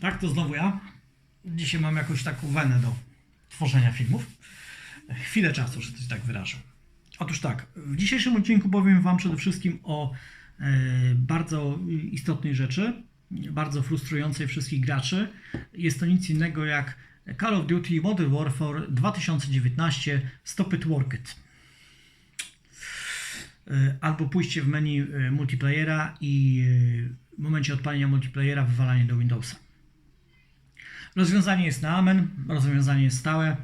Tak, to znowu ja. Dzisiaj mam jakąś taką wenę do tworzenia filmów. Chwilę czasu, że się tak wyrażę. Otóż tak, w dzisiejszym odcinku powiem Wam przede wszystkim o e, bardzo istotnej rzeczy, bardzo frustrującej wszystkich graczy. Jest to nic innego jak Call of Duty Modern Warfare 2019 Stop It Work It. Albo pójście w menu e, multiplayera i e, w momencie odpalenia multiplayera wywalanie do Windowsa. Rozwiązanie jest na amen, rozwiązanie jest stałe.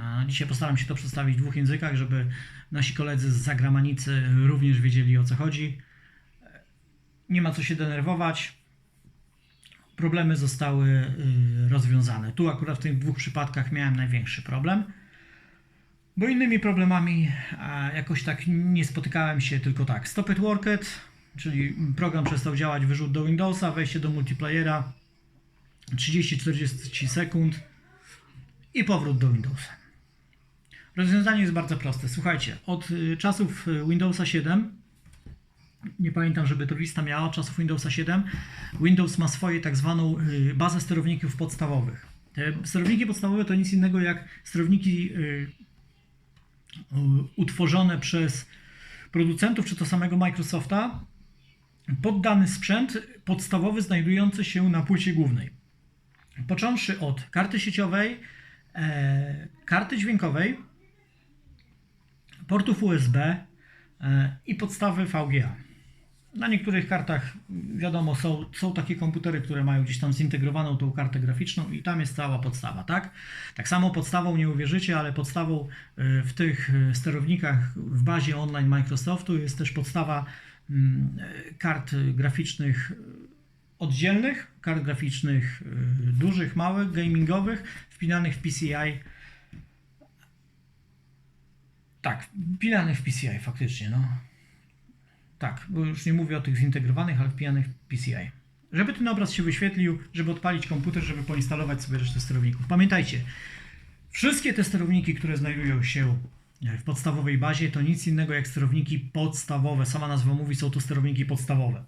A Dzisiaj postaram się to przedstawić w dwóch językach, żeby nasi koledzy z zagranicy również wiedzieli o co chodzi. Nie ma co się denerwować. Problemy zostały y, rozwiązane. Tu akurat w tych dwóch przypadkach miałem największy problem. Bo innymi problemami jakoś tak nie spotykałem się, tylko tak. Stop it, work it, czyli program przestał działać, wyrzut do Windowsa, wejście do multiplayera, 30-40 sekund i powrót do Windowsa. Rozwiązanie jest bardzo proste. Słuchajcie, od y, czasów y, Windowsa 7, nie pamiętam, żeby to lista miała, czasów Windowsa 7, Windows ma swoje tak zwaną y, bazę sterowników podstawowych. Te sterowniki podstawowe to nic innego jak sterowniki utworzone przez producentów, czy to samego Microsofta, pod dany sprzęt podstawowy znajdujący się na płycie głównej. Począwszy od karty sieciowej, e, karty dźwiękowej, portów USB e, i podstawy VGA. Na niektórych kartach, wiadomo, są, są takie komputery, które mają gdzieś tam zintegrowaną tą kartę graficzną i tam jest cała podstawa, tak? Tak samo podstawą, nie uwierzycie, ale podstawą e, w tych e, sterownikach w bazie online Microsoftu jest też podstawa mm, e, kart graficznych oddzielnych, kart graficznych y, dużych, małych, gamingowych, wpinanych w PCI. Tak, wpinanych w PCI faktycznie, no. Tak, bo już nie mówię o tych zintegrowanych, ale wpinanych w PCI. Żeby ten obraz się wyświetlił, żeby odpalić komputer, żeby poinstalować sobie resztę sterowników. Pamiętajcie, wszystkie te sterowniki, które znajdują się w podstawowej bazie, to nic innego jak sterowniki podstawowe. Sama nazwa mówi, są to sterowniki podstawowe.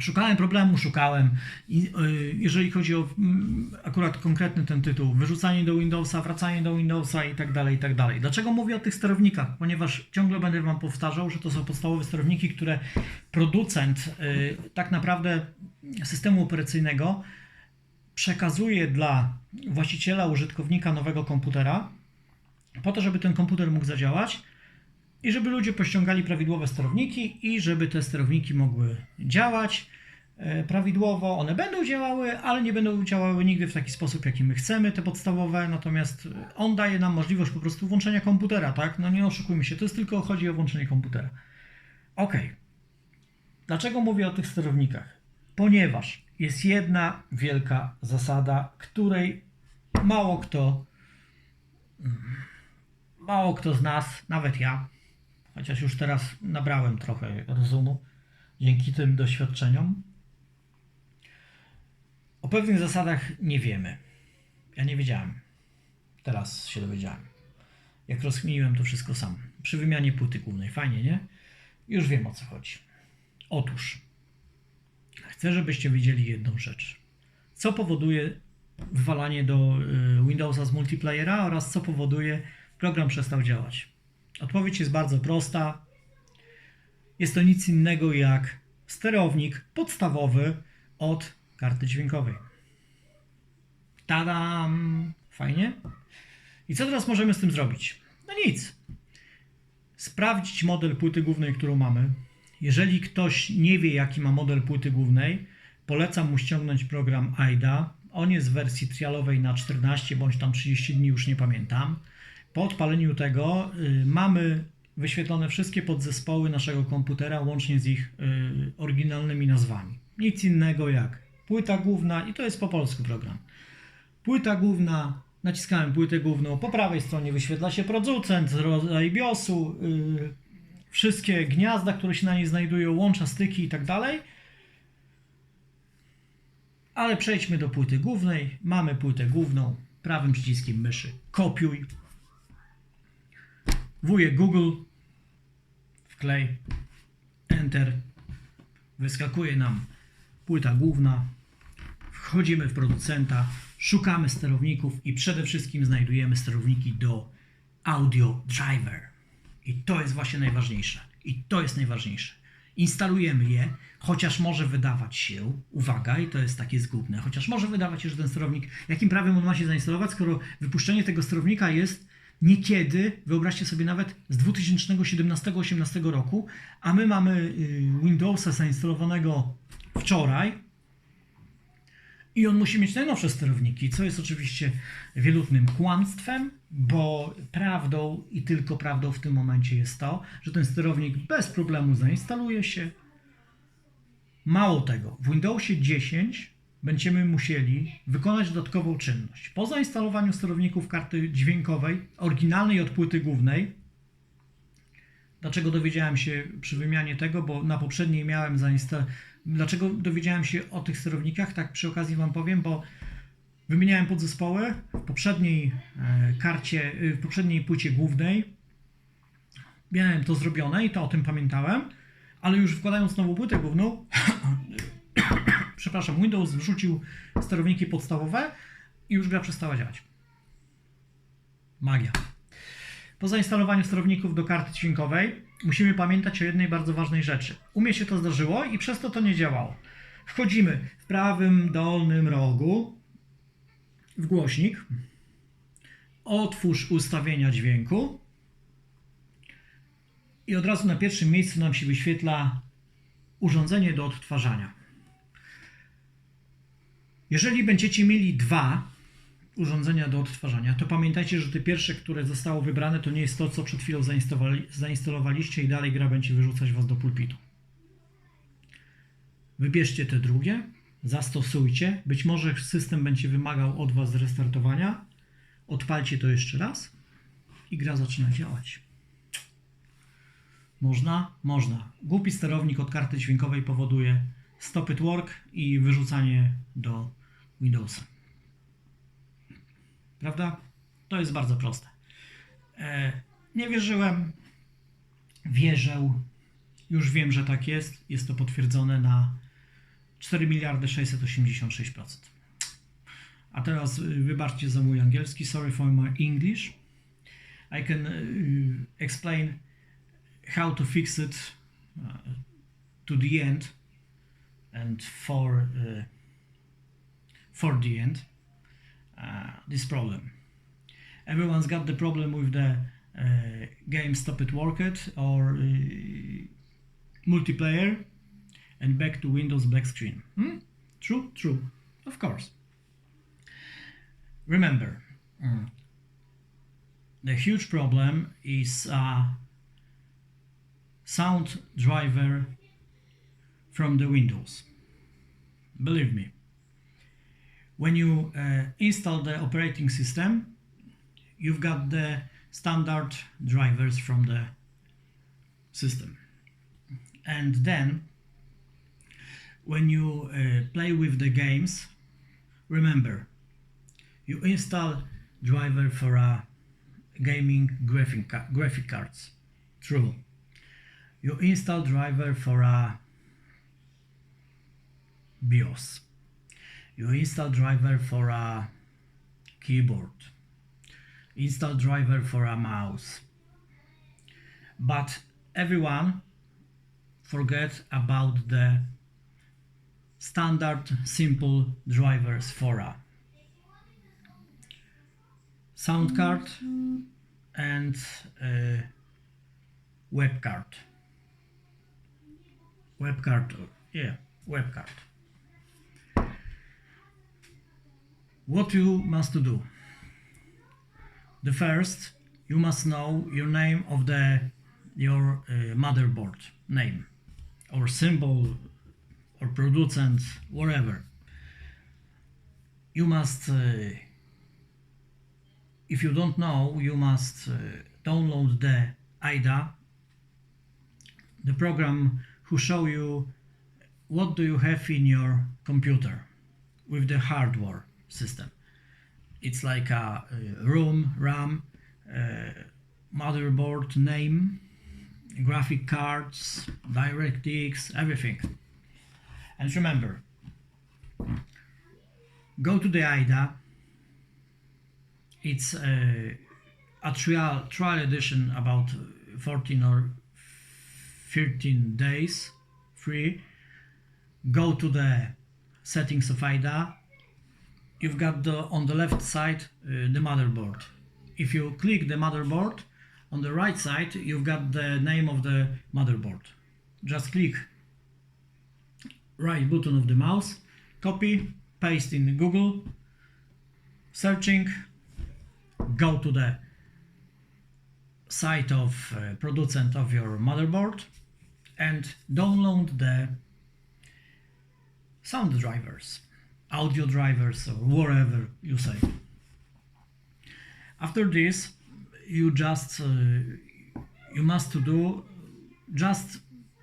Szukałem problemu, szukałem. I, y, jeżeli chodzi o mm, akurat konkretny ten tytuł, wyrzucanie do Windowsa, wracanie do Windowsa i tak dalej, i tak dalej. Dlaczego mówię o tych sterownikach? Ponieważ ciągle będę Wam powtarzał, że to są podstawowe sterowniki, które producent y, tak naprawdę systemu operacyjnego przekazuje dla właściciela, użytkownika nowego komputera, po to, żeby ten komputer mógł zadziałać i żeby ludzie pościągali prawidłowe sterowniki i żeby te sterowniki mogły działać e, prawidłowo. One będą działały, ale nie będą działały nigdy w taki sposób, jaki my chcemy, te podstawowe, natomiast on daje nam możliwość po prostu włączenia komputera, tak? No nie oszukujmy się, to jest tylko chodzi o włączenie komputera. Ok. Dlaczego mówię o tych sterownikach? Ponieważ jest jedna wielka zasada, której mało kto, mało kto z nas, nawet ja, chociaż już teraz nabrałem trochę rozumu dzięki tym doświadczeniom. O pewnych zasadach nie wiemy. Ja nie wiedziałem. Teraz się dowiedziałem. Jak rozkminiłem to wszystko sam. Przy wymianie płyty głównej. Fajnie, nie? Już wiem o co chodzi. Otóż chcę, żebyście wiedzieli jedną rzecz. Co powoduje wywalanie do y, Windowsa z multiplayera oraz co powoduje program przestał działać. Odpowiedź jest bardzo prosta. Jest to nic innego jak sterownik podstawowy od karty dźwiękowej. Tadam! Fajnie? I co teraz możemy z tym zrobić? No nic. Sprawdzić model płyty głównej, którą mamy. Jeżeli ktoś nie wie, jaki ma model płyty głównej, polecam mu ściągnąć program AIDA. On jest w wersji trialowej na 14 bądź tam 30 dni, już nie pamiętam. Po odpaleniu tego y, mamy wyświetlone wszystkie podzespoły naszego komputera, łącznie z ich y, oryginalnymi nazwami. Nic innego jak płyta główna, i to jest po polsku program. Płyta główna, naciskałem płytę główną, po prawej stronie wyświetla się producent, rodzaj BIOSu, y, wszystkie gniazda, które się na niej znajdują, łącza, styki i tak dalej. Ale przejdźmy do płyty głównej. Mamy płytę główną, prawym przyciskiem myszy kopiuj, wujek Google, wklej, Enter, wyskakuje nam płyta główna, wchodzimy w producenta, szukamy sterowników i przede wszystkim znajdujemy sterowniki do audio driver. I to jest właśnie najważniejsze. I to jest najważniejsze. Instalujemy je, chociaż może wydawać się, uwaga, i to jest takie zgubne, chociaż może wydawać się, że ten sterownik, jakim prawem on ma się zainstalować, skoro wypuszczenie tego sterownika jest niekiedy, wyobraźcie sobie nawet z 2017-18 roku, a my mamy y, Windowsa zainstalowanego wczoraj, i on musi mieć najnowsze sterowniki, co jest oczywiście wielutnym kłamstwem, bo prawdą i tylko prawdą w tym momencie jest to, że ten sterownik bez problemu zainstaluje się. Mało tego, w Windowsie 10 będziemy musieli wykonać dodatkową czynność. Po zainstalowaniu sterowników karty dźwiękowej, oryginalnej od płyty głównej, Dlaczego dowiedziałem się przy wymianie tego, bo na poprzedniej miałem zainstalować. Dlaczego dowiedziałem się o tych sterownikach? Tak przy okazji Wam powiem, bo wymieniałem podzespoły w poprzedniej e, karcie, e, w poprzedniej płycie głównej. Miałem to zrobione i to o tym pamiętałem, ale już wkładając nową płytę główną, przepraszam, Windows wrzucił sterowniki podstawowe i już gra przestała działać. Magia. Po zainstalowaniu sterowników do karty dźwiękowej musimy pamiętać o jednej bardzo ważnej rzeczy. U mnie się to zdarzyło i przez to to nie działało. Wchodzimy w prawym dolnym rogu w głośnik. Otwórz ustawienia dźwięku. I od razu na pierwszym miejscu nam się wyświetla urządzenie do odtwarzania. Jeżeli będziecie mieli dwa urządzenia do odtwarzania, to pamiętajcie, że te pierwsze, które zostało wybrane, to nie jest to, co przed chwilą zainstalowali, zainstalowaliście i dalej gra będzie wyrzucać Was do pulpitu. Wybierzcie te drugie, zastosujcie. Być może system będzie wymagał od Was zrestartowania. Odpalcie to jeszcze raz i gra zaczyna działać. Można? Można. Głupi sterownik od karty dźwiękowej powoduje stop it work i wyrzucanie do Windowsa. Prawda? To jest bardzo proste. E, nie wierzyłem, wierzę, już wiem, że tak jest. Jest to potwierdzone na 4 miliardy 686%. A teraz y, wybaczcie za mój angielski. Sorry for my English. I can uh, explain how to fix it uh, to the end and for uh, for the end. Uh, this problem. Everyone's got the problem with the uh, game stop it worked or uh, multiplayer and back to Windows black screen. Hmm? True, true, of course. Remember, mm, the huge problem is a sound driver from the Windows. Believe me when you uh, install the operating system, you've got the standard drivers from the system. And then when you uh, play with the games, remember you install driver for a gaming graphic, ca- graphic cards. True. You install driver for a BIOS you install driver for a keyboard. Install driver for a mouse. But everyone forget about the standard simple drivers for a sound card and uh, web card. Web card yeah web card what you must do. The first, you must know your name of the your uh, motherboard name or symbol or producent, whatever. You must, uh, if you don't know, you must uh, download the IDA, the program who show you what do you have in your computer with the hardware system. It's like a, a ROM, RAM, uh, motherboard name, graphic cards, DirectX, everything. And remember, go to the AIDA. It's uh, a trial trial edition about 14 or 13 days free. Go to the settings of AIDA. You've got the on the left side uh, the motherboard. If you click the motherboard, on the right side you've got the name of the motherboard. Just click right button of the mouse, copy, paste in Google, searching, go to the site of uh, producent of your motherboard and download the sound drivers, audio drivers or whatever you say. After this, you just uh, you must to do just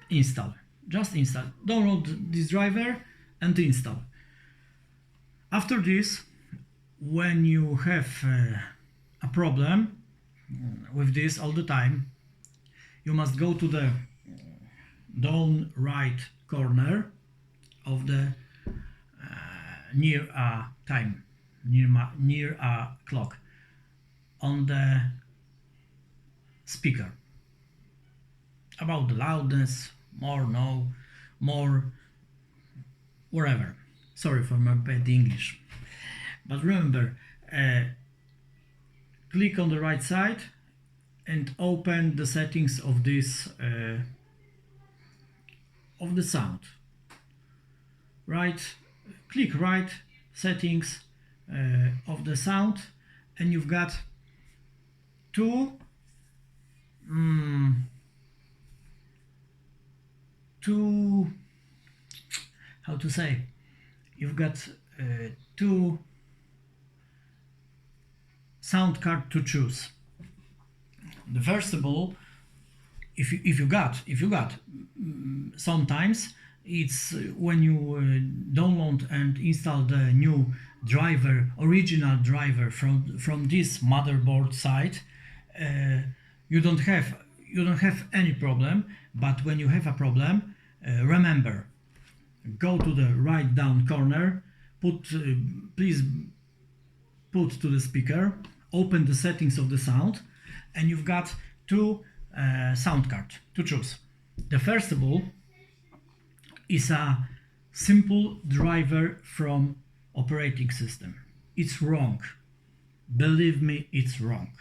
install. Just install. Download this driver and install. After this when you have uh, a problem with this all the time you must go to the down right corner of the uh, near a time near, ma- near a clock on the speaker. About the loudness more no more whatever. Sorry for my bad english. But remember uh, click on the right side and open the settings of this uh, of the sound. Right click right settings uh, of the sound and you've got two mm, two how to say you've got uh, two sound card to choose. The first of all if you, if you got if you got mm, sometimes it's uh, when you uh, download and install the new driver original driver from from this motherboard site uh, you don't have you don't have any problem but when you have a problem remember go to the right down corner put please put to the speaker open the settings of the sound and you've got two uh, sound cards to choose. The first of all is a simple driver from operating system. It's wrong. Believe me it's wrong.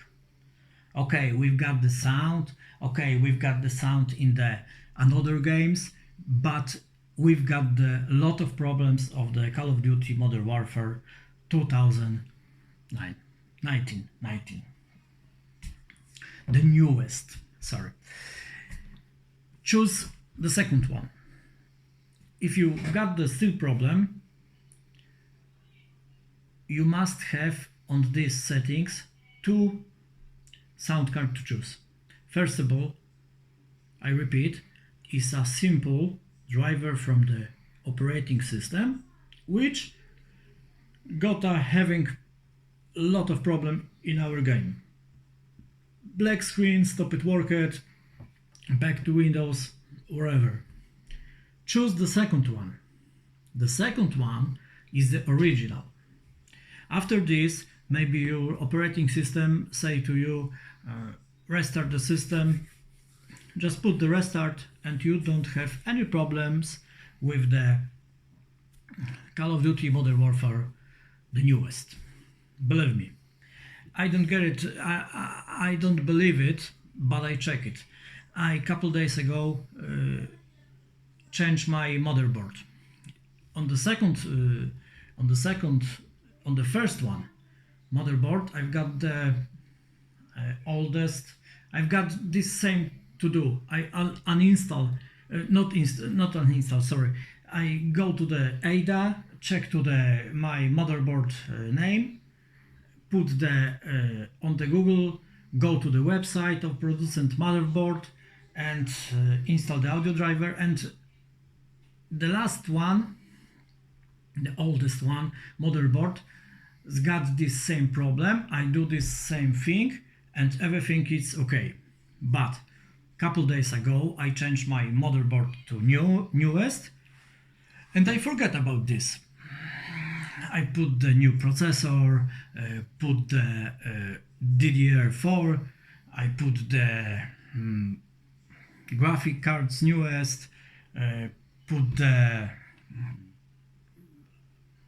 Okay we've got the sound. Okay we've got the sound in the another games but we've got the lot of problems of the call of duty modern warfare 2009 19 19 the newest sorry. Choose the second one if you got the still problem you must have on these settings two sound card to choose. First of all, I repeat, is a simple driver from the operating system, which got a having a lot of problem in our game. Black screen, stop it worked, back to Windows, wherever. Choose the second one. The second one is the original. After this, maybe your operating system say to you uh, restart the system. Just put the restart and you don't have any problems with the call of duty modern warfare the newest. Believe me. I don't get it. I, I, I don't believe it but i check it. I couple days ago uh, changed my motherboard. On the second uh, on the second on the first one motherboard I've got the uh, oldest I've got this same to do. I un- uninstall uh, not inst- not uninstall sorry. I go to the AIDA check to the my motherboard uh, name put the uh, on the Google go to the website of producent motherboard and uh, install the audio driver and the last one the oldest one motherboard has got this same problem. I do this same thing and everything is okay. But couple days ago i changed my motherboard to new newest and i forget about this. I put the new processor, uh, put the uh, DDR4, I put the mm, graphic cards newest, uh, put the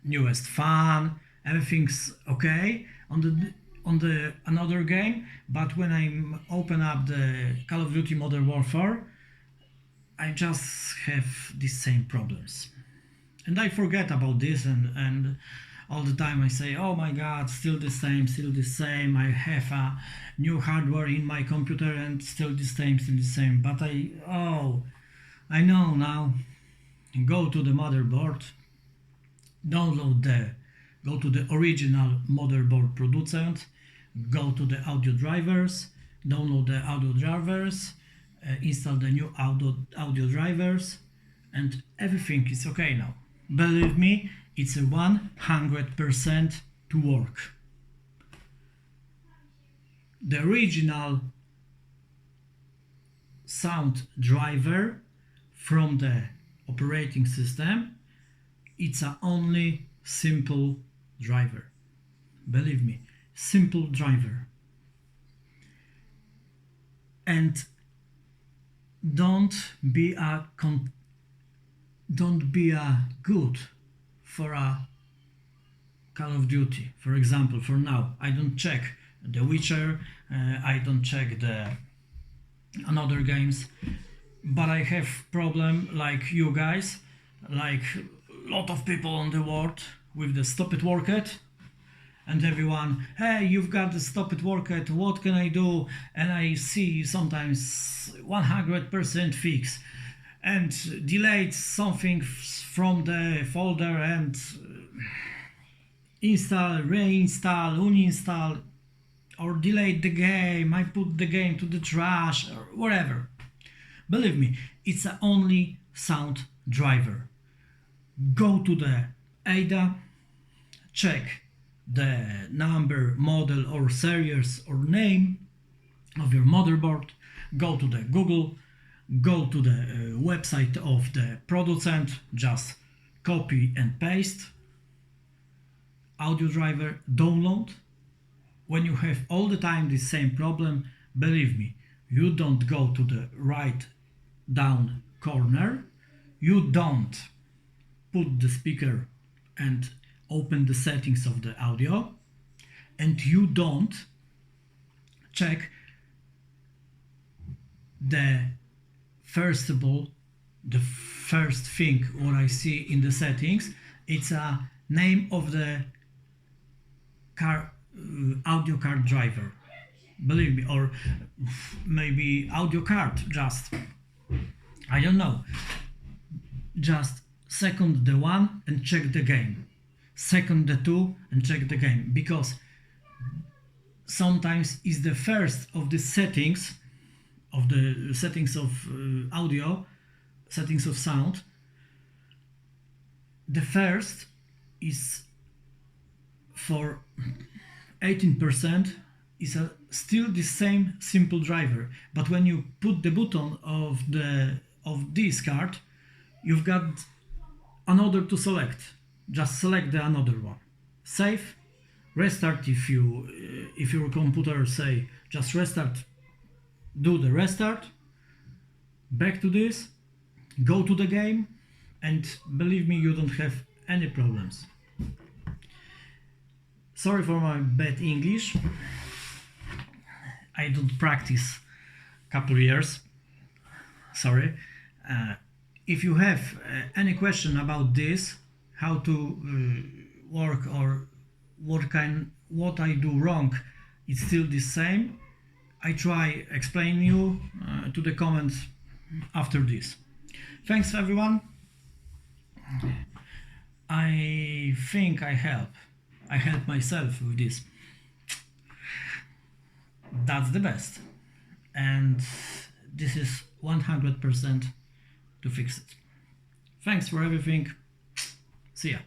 newest fan, everything's okay on the on the another game, but when I open up the Call of Duty Modern Warfare, I just have these same problems. And I forget about this and, and all the time I say, oh my god, still the same, still the same. I have a new hardware in my computer and still the same, still the same. But I, oh, I know now. Go to the motherboard, download the, go to the original motherboard producent, go to the audio drivers, download the audio drivers, uh, install the new audio, audio drivers, and everything is okay now. Believe me, it's a 100% to work. The original sound driver from the operating system, it's a only simple driver. Believe me, simple driver. And don't be a con- don't be a good for a Call of Duty, for example. For now, I don't check The Witcher, uh, I don't check the another games, but I have problem like you guys, like lot of people on the world with the stop it work it and everyone hey you've got the stop it work it what can i do? And i see sometimes 100% fix and delete something from the folder and install reinstall uninstall or delete the game. I put the game to the trash or whatever believe me it's a only sound driver. Go to the ada check the number model or series or name of your motherboard. Go to the google go to the uh, website of the producent just copy and paste. Audio driver download. When you have all the time the same problem believe me you don't go to the right down corner you don't put the speaker and open the settings of the audio and you don't check the first of all the first thing what i see in the settings. It's a name of the car uh, audio card driver. Believe me or maybe audio card just i don't know. Just second the one and check the game. Second the two and check the game. Because sometimes is the first of the settings of the settings of uh, audio settings of sound. The first is for 18% is a, still the same simple driver. But when you put the button of the of this card you've got another to select. Just select the another one. Save restart if you uh, if your computer say just restart do the restart back to this go to the game and believe me you don't have any problems. Sorry for my bad english. I don't practice couple years. Sorry if you have uh, any question about this how to uh, work or what kind what I do wrong it's still the same. I try explain you uh, to the comments after this. Thanks everyone. I think I help. I help myself with this. That's the best. And this is 100% to fix it thanks for everything See ya.